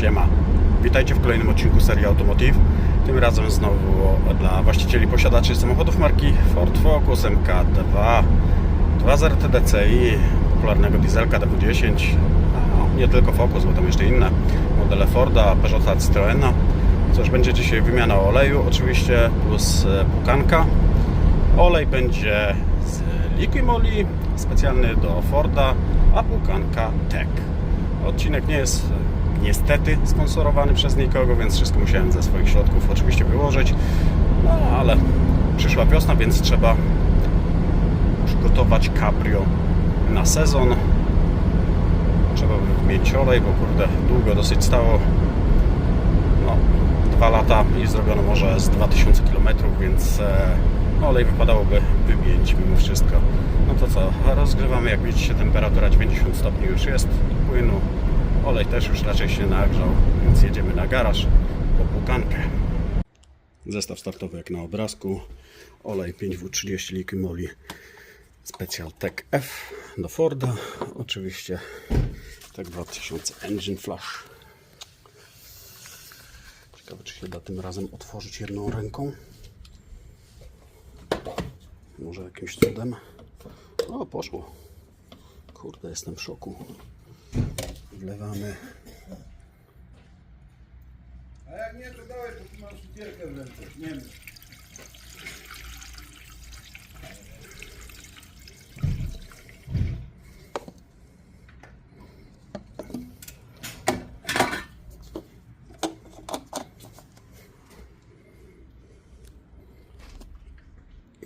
Siema. Witajcie w kolejnym odcinku serii Automotive. Tym razem znowu dla właścicieli posiadaczy samochodów marki Ford Focus MK2 2.0 TDCi, popularnego dieselka DW10. No, nie tylko Focus, bo tam jeszcze inne modele Forda, Peugeota, Citroena. Coś będzie dzisiaj wymiana oleju oczywiście plus e, pukanka. Olej będzie z Liquimoli, specjalny do Forda, a pukanka Tech. Odcinek nie jest e, niestety sponsorowany przez nikogo, więc wszystko musiałem ze swoich środków oczywiście wyłożyć. No ale przyszła wiosna, więc trzeba przygotować cabrio na sezon. Trzeba mieć olej, bo kurde, długo dosyć stało. No, dwa lata i zrobiono może z 2000 km, więc e, olej wypadałoby wymienić mimo wszystko. No to co, rozgrzewamy, jak widzicie temperatura 90 stopni już jest płynu. Olej też już raczej się nagrzał, więc jedziemy na garaż po płukankę. Zestaw startowy jak na obrazku. Olej 5W30 Liquimoli Special Tech F do Forda. Oczywiście Tech 2000 Engine Flash. Ciekawe czy się da tym razem otworzyć jedną ręką. Może jakimś cudem. O, poszło. Kurde, jestem w szoku. Wlewamy. A jak nie, to dawaj, to tu masz cukierkę w ręce. Nie wiem.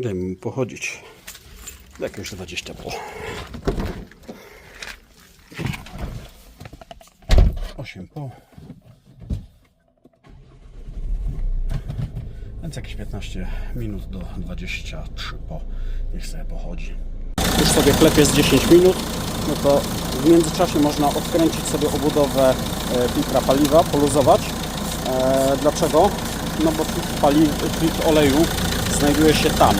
Dajmy mu pochodzić. Jakieś 20 po. 8 po. Więc jakieś 15 minut do 23 po. Niech sobie pochodzi. Już sobie klepie z 10 minut. No to w międzyczasie można odkręcić sobie obudowę e, filtra paliwa, poluzować. E, dlaczego? No bo filtr, pali, oleju znajduje się tam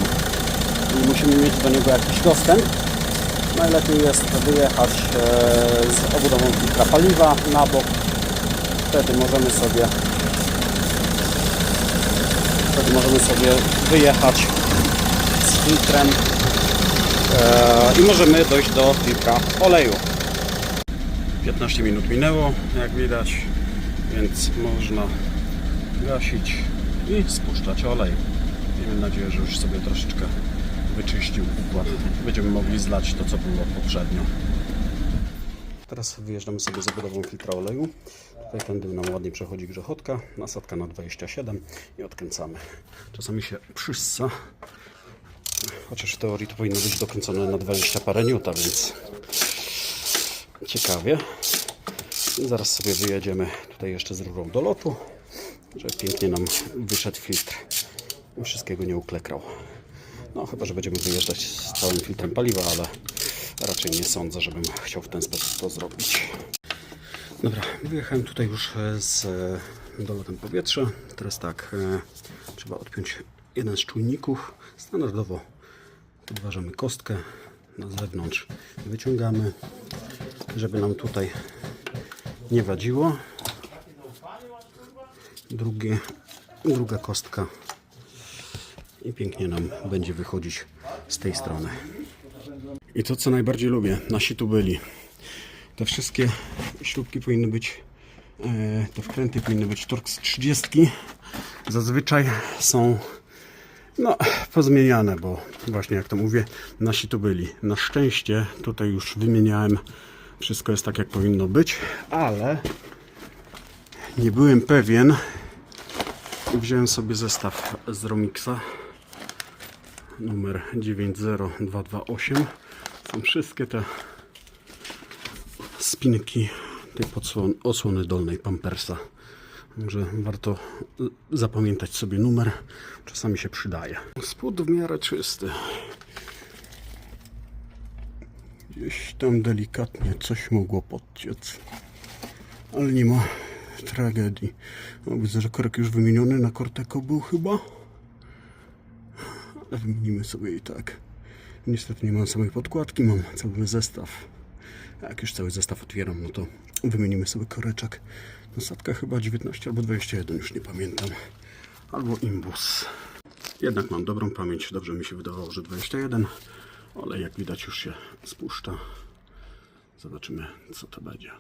i musimy mieć do niego jakiś dostęp. Najlepiej jest wyjechać e, z obudową filtra paliwa na bok. Wtedy możemy sobie wtedy możemy sobie wyjechać z filtrem e, i możemy dojść do filtra oleju. 15 minut minęło, jak widać, więc można gasić i spuszczać olej. Miejmy nadzieję, że już sobie troszeczkę wyczyścił układ. Będziemy mogli zlać to, co było poprzednio. Teraz wyjeżdżamy sobie z obudową filtra oleju. Dół nam ładnie przechodzi grzechotka, nasadka na 27 i odkręcamy. Czasami się przyssa, chociaż w teorii to powinno być dokręcone na 20 parę niuta, więc ciekawie. Zaraz sobie wyjedziemy tutaj jeszcze z rurą do lotu, żeby pięknie nam wyszedł filtr i wszystkiego nie uklekrał. No chyba, że będziemy wyjeżdżać z całym filtrem paliwa, ale raczej nie sądzę, żebym chciał w ten sposób to zrobić. Dobra, wyjechałem tutaj już e, z e, dolotem powietrza. Teraz tak, e, trzeba odpiąć jeden z czujników. Standardowo podważamy kostkę na zewnątrz, wyciągamy, żeby nam tutaj nie wadziło. Drugie, druga kostka i pięknie nam będzie wychodzić z tej strony. I to co najbardziej lubię, nasi tu byli. Te wszystkie śrubki powinny być, e, te wkręty powinny być Torx 30. Zazwyczaj są no, pozmieniane, bo właśnie jak to mówię, nasi tu byli. Na szczęście tutaj już wymieniałem, wszystko jest tak jak powinno być, ale nie byłem pewien wziąłem sobie zestaw z Romixa numer 90228 są wszystkie te spinki tej podsłon- osłony dolnej Pampersa. Może warto y, zapamiętać sobie numer, czasami się przydaje. Spód w miarę czysty. Gdzieś tam delikatnie coś mogło podciec, ale nie ma tragedii. No, widzę, że korek już wymieniony na Corteco był chyba. Ale wymienimy sobie i tak. Niestety nie mam samej podkładki, mam cały zestaw. Jak już cały zestaw otwieram, no to wymienimy sobie koreczek. Nasadka chyba 19 albo 21, już nie pamiętam. Albo imbus. Jednak mam dobrą pamięć, dobrze mi się wydawało, że 21, ale jak widać już się spuszcza. Zobaczymy, co to będzie.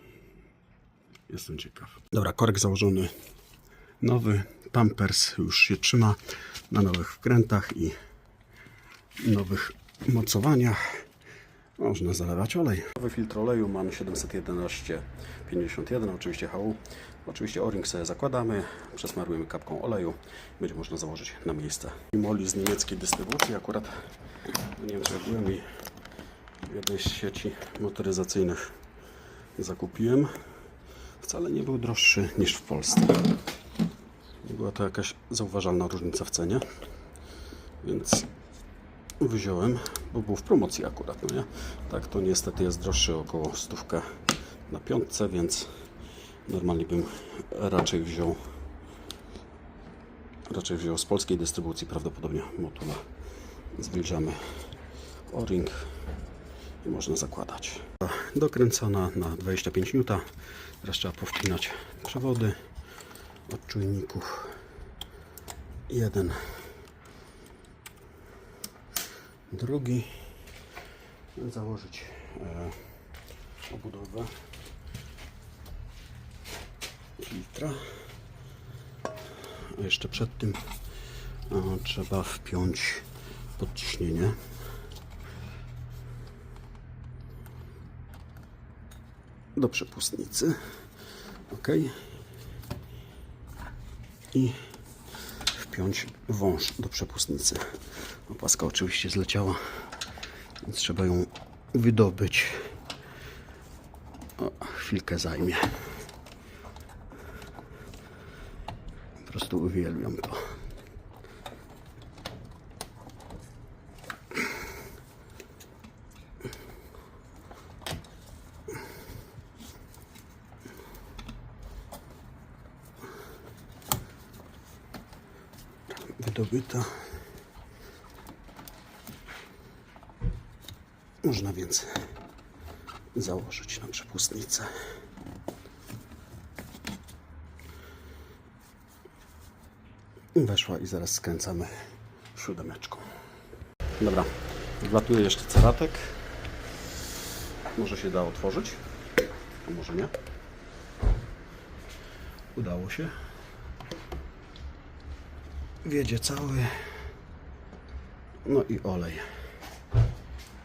Jestem ciekaw. Dobra, korek założony nowy. Pampers już się trzyma na nowych wkrętach i nowych mocowaniach. Można zalewać olej. Nowy filtr oleju mam 711,51, oczywiście HU. Oczywiście o-ring sobie zakładamy, przesmarujemy kapką oleju. Będzie można założyć na miejsce. Moli z niemieckiej dystrybucji akurat w Niemczech byłem i w jednej z sieci motoryzacyjnych zakupiłem. Wcale nie był droższy niż w Polsce. Nie była to jakaś zauważalna różnica w cenie, więc wziąłem, bo był w promocji akurat, no nie? Tak, to niestety jest droższy około stówkę na piątce, więc normalnie bym raczej wziął raczej wziął z polskiej dystrybucji prawdopodobnie Motula. Zwilżamy o-ring i można zakładać. Dokręcona na 25 N. Teraz trzeba powpinać przewody od czujników. Jeden, drugi. Założyć e, obudowę filtra. A jeszcze przed tym e, trzeba wpiąć podciśnienie. do przepustnicy. Ok. I wpiąć wąż do przepustnicy. Opaska oczywiście zleciała, więc trzeba ją wydobyć. O, chwilkę zajmie. Po prostu uwielbiam to. Wydobyta. Można więc założyć na przepustnicę. Weszła i zaraz skręcamy siódemeczką. Dobra, wlatuje jeszcze ceratek. Może się da otworzyć, a może nie. Udało się wiedzie cały. No i olej.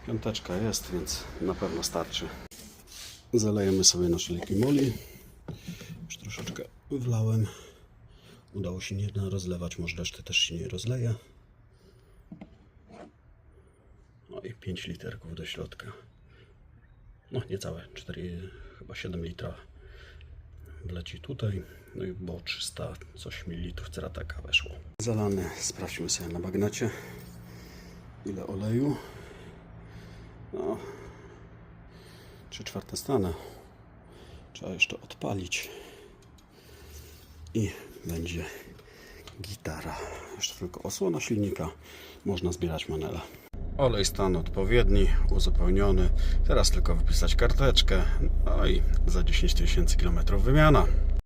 Piąteczka jest, więc na pewno starczy. Zalejemy sobie nasze likimoli. Już troszeczkę wlałem. Udało się nie rozlewać, może reszty też się nie rozleje. No i 5 literków do środka. No niecałe, 4, chyba 7 litra wleci tutaj. No i było 300 coś mililitrów cerataka weszło. Zalany, sprawdźmy sobie na bagnecie ile oleju. No, 3 czwarte strony. Trzeba jeszcze odpalić i będzie gitara. Jeszcze tylko osłona silnika. Można zbierać manele. Olej stan odpowiedni, uzupełniony. Teraz tylko wypisać karteczkę. No i za 10 tysięcy kilometrów wymiana.